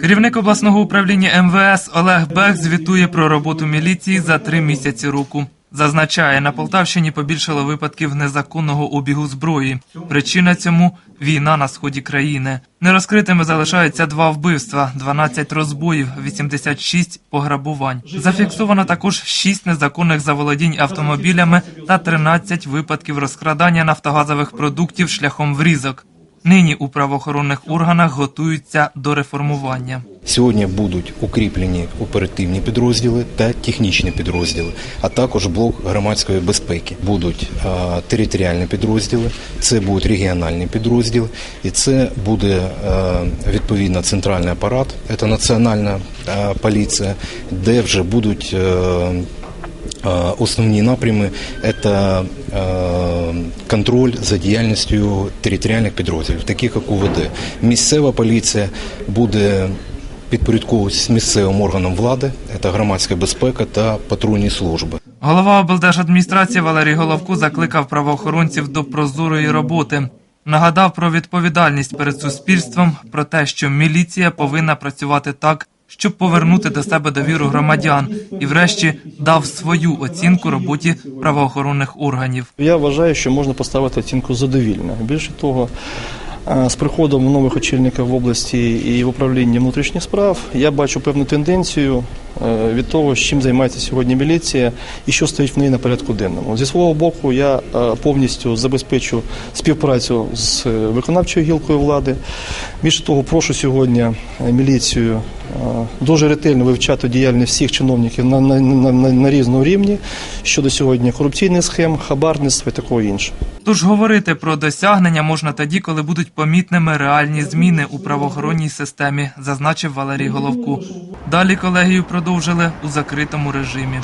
Керівник обласного управління МВС Олег Бех звітує про роботу міліції за три місяці року. Зазначає, на Полтавщині побільшало випадків незаконного обігу зброї. Причина цьому війна на сході країни. Нерозкритими залишаються два вбивства, 12 розбоїв, 86 пограбувань. Зафіксовано також 6 незаконних заволодінь автомобілями та 13 випадків розкрадання нафтогазових продуктів шляхом врізок. Нині у правоохоронних органах готуються до реформування. Сьогодні будуть укріплені оперативні підрозділи та технічні підрозділи, а також блок громадської безпеки. Будуть е, територіальні підрозділи, це будуть регіональні підрозділи, і це буде е, відповідно центральний апарат, це національна е, поліція, де вже будуть. Е, Основні напрями це контроль за діяльністю територіальних підрозділів, таких як УВД. Місцева поліція буде підпорядковуватися місцевим органам влади, це громадська безпека та патрульні служби. Голова облдержадміністрації Валерій Головко закликав правоохоронців до прозорої роботи. Нагадав про відповідальність перед суспільством, про те, що міліція повинна працювати так, щоб повернути до себе довіру громадян, і, врешті, дав свою оцінку роботі правоохоронних органів. Я вважаю, що можна поставити оцінку задовільно. Більше того, е, з приходом нових очільників в області і в управлінні внутрішніх справ я бачу певну тенденцію від того, чим займається сьогодні міліція і що стоїть в неї на порядку денному. Зі свого боку, я е, повністю забезпечу співпрацю з е, виконавчою гілкою влади. Більше того, прошу сьогодні е, міліцію е, дуже ретельно вивчати діяльність всіх чиновників на, на, на, на, на різному рівні щодо сьогодні корупційних схем, хабарництва і такого іншого. Тож говорити про досягнення можна тоді, коли будуть помітними реальні зміни у правоохоронній системі, зазначив Валерій Головко. Далі колегію продовжили у закритому режимі.